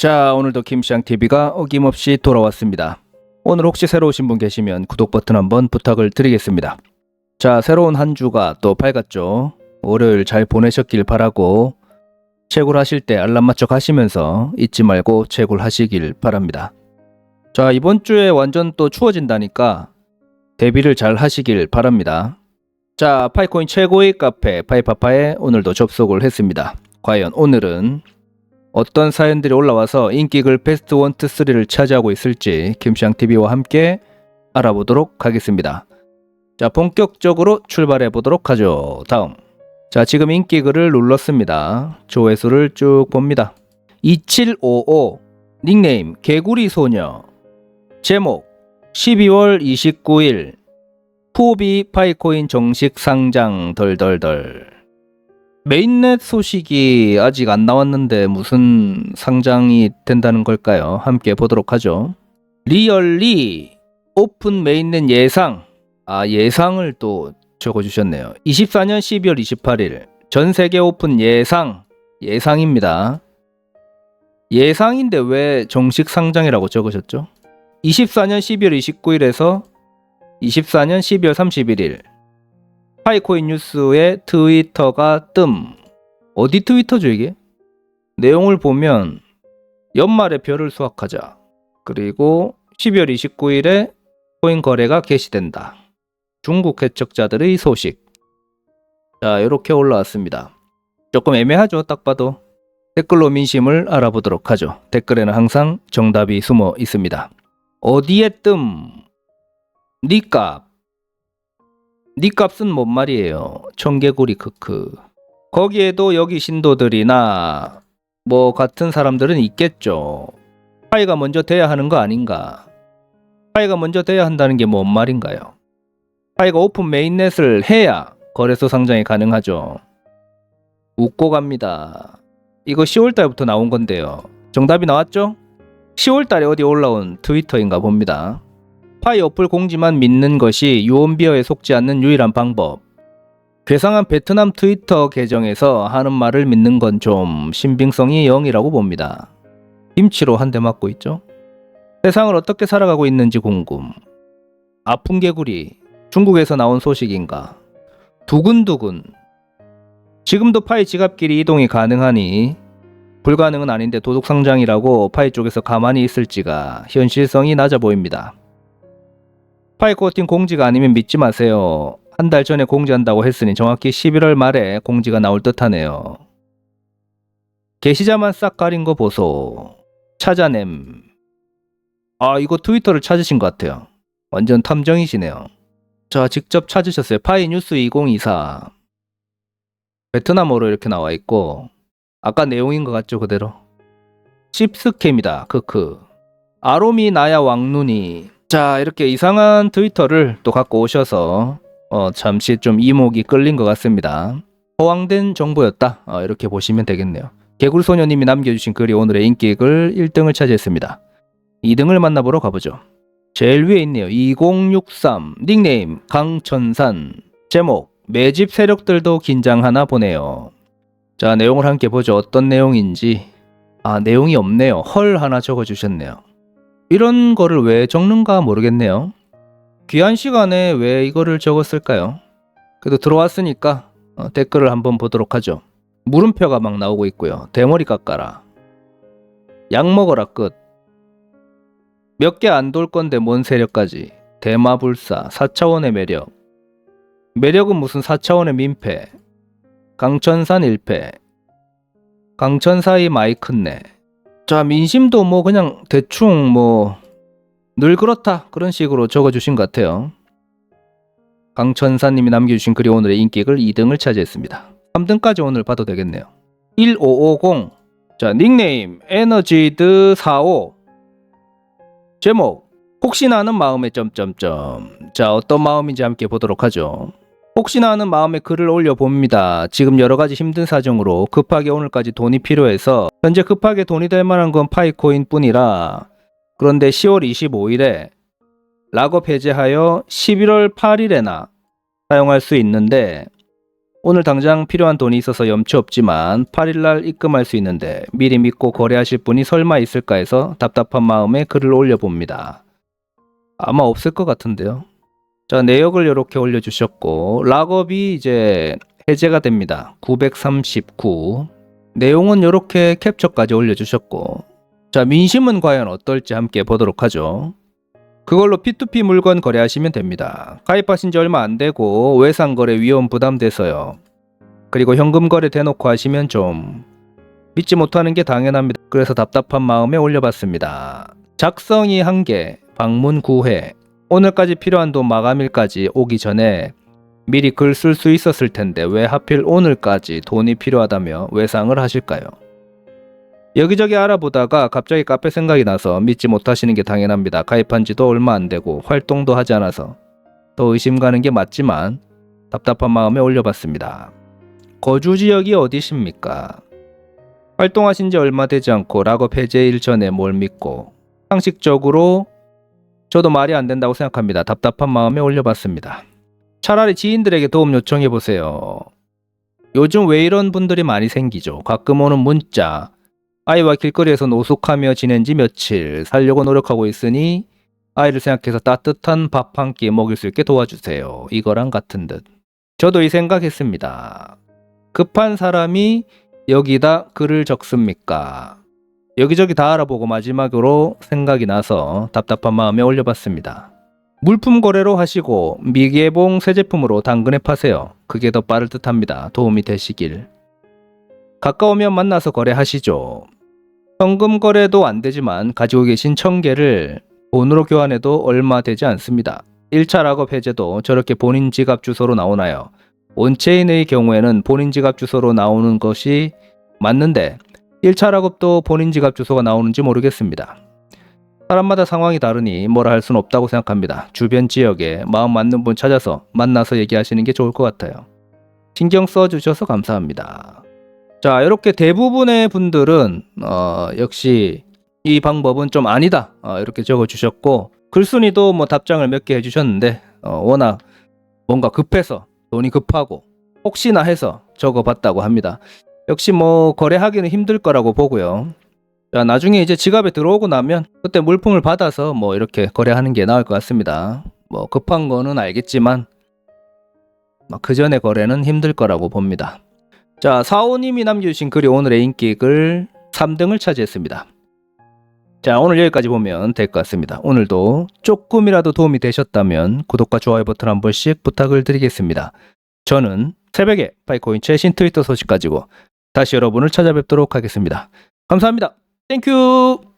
자, 오늘도 김시앙TV가 어김없이 돌아왔습니다. 오늘 혹시 새로 오신 분 계시면 구독 버튼 한번 부탁을 드리겠습니다. 자, 새로운 한 주가 또 밝았죠. 월요일 잘 보내셨길 바라고 채굴하실 때 알람 맞춰 가시면서 잊지 말고 채굴하시길 바랍니다. 자, 이번 주에 완전 또 추워진다니까 대비를 잘 하시길 바랍니다. 자, 파이코인 최고의 카페 파이파파에 오늘도 접속을 했습니다. 과연 오늘은 어떤 사연들이 올라와서 인기글 베스트 1, 2, 3를 차지하고 있을지 김시앙TV와 함께 알아보도록 하겠습니다. 자, 본격적으로 출발해 보도록 하죠. 다음. 자, 지금 인기글을 눌렀습니다. 조회수를 쭉 봅니다. 2755 닉네임 개구리 소녀 제목 12월 29일 포비 파이코인 정식 상장 덜덜덜 메인넷 소식이 아직 안 나왔는데 무슨 상장이 된다는 걸까요? 함께 보도록 하죠. 리얼리 오픈 메인넷 예상 아 예상을 또 적어주셨네요. 24년 12월 28일 전 세계 오픈 예상 예상입니다. 예상인데 왜 정식 상장이라고 적으셨죠? 24년 12월 29일에서 24년 12월 31일 파이코인 뉴스의 트위터가 뜸 어디 트위터죠 이게? 내용을 보면 연말에 별을 수확하자 그리고 12월 29일에 코인 거래가 개시된다. 중국 해적자들의 소식. 자, 이렇게 올라왔습니다. 조금 애매하죠, 딱 봐도. 댓글로 민심을 알아보도록 하죠. 댓글에는 항상 정답이 숨어 있습니다. 어디에 뜸? 니값. 니값은 뭔 말이에요? 청개구리 크크. 거기에도 여기 신도들이나 뭐 같은 사람들은 있겠죠. 파이가 먼저 돼야 하는 거 아닌가? 파이가 먼저 돼야 한다는 게 뭔 말인가요? 파이가 오픈 메인넷을 해야 거래소 상장이 가능하죠. 웃고 갑니다. 이거 10월달부터 나온 건데요. 정답이 나왔죠? 10월달에 어디 올라온 트위터인가 봅니다. 파이 어플 공지만 믿는 것이 유언비어에 속지 않는 유일한 방법. 괴상한 베트남 트위터 계정에서 하는 말을 믿는 건 좀 신빙성이 0이라고 봅니다. 김치로 한 대 맞고 있죠? 세상을 어떻게 살아가고 있는지 궁금. 아픈 개구리, 중국에서 나온 소식인가? 두근두근. 지금도 파이 지갑끼리 이동이 가능하니 불가능은 아닌데 도둑 상장이라고 파이 쪽에서 가만히 있을지가 현실성이 낮아 보입니다. 파이 코팅 공지가 아니면 믿지 마세요. 한 달 전에 공지한다고 했으니 정확히 11월 말에 공지가 나올 듯하네요. 게시자만 싹 가린 거 보소. 찾아냄. 아, 이거 트위터를 찾으신 것 같아요. 완전 탐정이시네요. 자, 직접 찾으셨어요. 파이 뉴스 2024. 베트남어로 이렇게 나와 있고, 아까 내용인 것 같죠, 그대로. 씹스캠이다, 크크. 아로미 나야 왕눈이. 자, 이렇게 이상한 트위터를 또 갖고 오셔서, 어, 잠시 좀 이목이 끌린 것 같습니다. 허황된 정보였다. 어, 이렇게 보시면 되겠네요. 개굴소녀님이 남겨주신 글이 오늘의 인기글 1등을 차지했습니다. 2등을 만나보러 가보죠. 제일 위에 있네요. 2063 닉네임 강천산 제목 매집 세력들도 긴장하나 보네요. 자 내용을 함께 보죠. 어떤 내용인지 아 내용이 없네요. 헐 하나 적어주셨네요. 이런 거를 왜 적는가 모르겠네요. 귀한 시간에 왜 이거를 적었을까요? 그래도 들어왔으니까 어, 댓글을 한번 보도록 하죠. 물음표가 막 나오고 있고요. 대머리 깎아라. 약 먹어라 끝. 몇 개 안 돌 건데 뭔 세력까지. 대마불사 4차원의 매력. 매력은 무슨 4차원의 민폐. 강천산 1패. 강천사의 마이크네. 자 민심도 뭐 그냥 대충 뭐 늘 그렇다 그런 식으로 적어주신 것 같아요. 강천사님이 남겨주신 글이 오늘의 인기글 2등을 차지했습니다. 3등까지 오늘 봐도 되겠네요. 1550. 자, 닉네임 에너지드 45. 제목 혹시나 하는 마음의 점점점. 자, 어떤 마음인지 함께 보도록 하죠. 혹시나 하는 마음에 글을 올려 봅니다. 지금 여러 가지 힘든 사정으로 급하게 오늘까지 돈이 필요해서 현재 급하게 돈이 될 만한 건 파이코인 뿐이라 그런데 10월 25일에 락업 해제하여 11월 8일에나 사용할 수 있는데 오늘 당장 필요한 돈이 있어서 염치 없지만 8일날 입금할 수 있는데 미리 믿고 거래하실 분이 설마 있을까 해서 답답한 마음에 글을 올려봅니다. 아마 없을 것 같은데요. 자, 내역을 이렇게 올려주셨고, 락업이 이제 해제가 됩니다. 939. 내용은 이렇게 캡처까지 올려주셨고, 자, 민심은 과연 어떨지 함께 보도록 하죠. 그걸로 P2P 물건 거래하시면 됩니다. 가입하신 지 얼마 안 되고 외상 거래 위험 부담돼서요. 그리고 현금 거래 대놓고 하시면 좀 믿지 못하는 게 당연합니다. 그래서 답답한 마음에 올려봤습니다. 작성이 1개, 방문 9회. 오늘까지 필요한 돈 마감일까지 오기 전에 미리 글 쓸 수 있었을 텐데 왜 하필 오늘까지 돈이 필요하다며 외상을 하실까요? 여기저기 알아보다가 갑자기 카페 생각이 나서 믿지 못하시는 게 당연합니다. 가입한 지도 얼마 안 되고 활동도 하지 않아서 더 의심 가는 게 맞지만 답답한 마음에 올려봤습니다. 거주 지역이 어디십니까? 활동하신 지 얼마 되지 않고 락업 해제일 전에 뭘 믿고 상식적으로 저도 말이 안 된다고 생각합니다. 답답한 마음에 올려봤습니다. 차라리 지인들에게 도움 요청해 보세요. 요즘 왜 이런 분들이 많이 생기죠? 가끔 오는 문자, 아이와 길거리에서 노숙하며 지낸 지 며칠 살려고 노력하고 있으니 아이를 생각해서 따뜻한 밥 한 끼 먹일 수 있게 도와주세요. 이거랑 같은 듯. 저도 이 생각했습니다. 급한 사람이 여기다 글을 적습니까? 여기저기 다 알아보고 마지막으로 생각이 나서 답답한 마음에 올려봤습니다. 물품 거래로 하시고 미개봉 새 제품으로 당근에 파세요. 그게 더 빠를 듯 합니다. 도움이 되시길. 가까우면 만나서 거래하시죠. 현금 거래도 안 되지만 가지고 계신 천개를 돈으로 교환해도 얼마 되지 않습니다. 1차 락업 해제도 저렇게 본인 지갑 주소로 나오나요? 온체인의 경우에는 본인 지갑 주소로 나오는 것이 맞는데 1차 락업도 본인 지갑 주소가 나오는지 모르겠습니다. 사람마다 상황이 다르니 뭐라 할 수는 없다고 생각합니다. 주변 지역에 마음 맞는 분 찾아서 만나서 얘기하시는 게 좋을 것 같아요. 신경 써주셔서 감사합니다. 자, 이렇게 대부분의 분들은 어, 역시 이 방법은 좀 아니다 어, 이렇게 적어주셨고 글순이도 뭐 답장을 몇 개 해주셨는데 어, 워낙 뭔가 급해서 돈이 급하고 혹시나 해서 적어봤다고 합니다. 역시 뭐 거래하기는 힘들 거라고 보고요. 자, 나중에 이제 지갑에 들어오고 나면 그때 물품을 받아서 뭐 이렇게 거래하는 게 나을 것 같습니다. 뭐 급한 거는 알겠지만 그 전에 거래는 힘들 거라고 봅니다. 자, 사오님이 남겨주신 글이 오늘의 인기글 3등을 차지했습니다. 자, 오늘 여기까지 보면 될 것 같습니다. 오늘도 조금이라도 도움이 되셨다면 구독과 좋아요 버튼 한 번씩 부탁을 드리겠습니다. 저는 새벽에 파이코인 최신 트위터 소식 가지고 다시 여러분을 찾아뵙도록 하겠습니다. 감사합니다. 땡큐!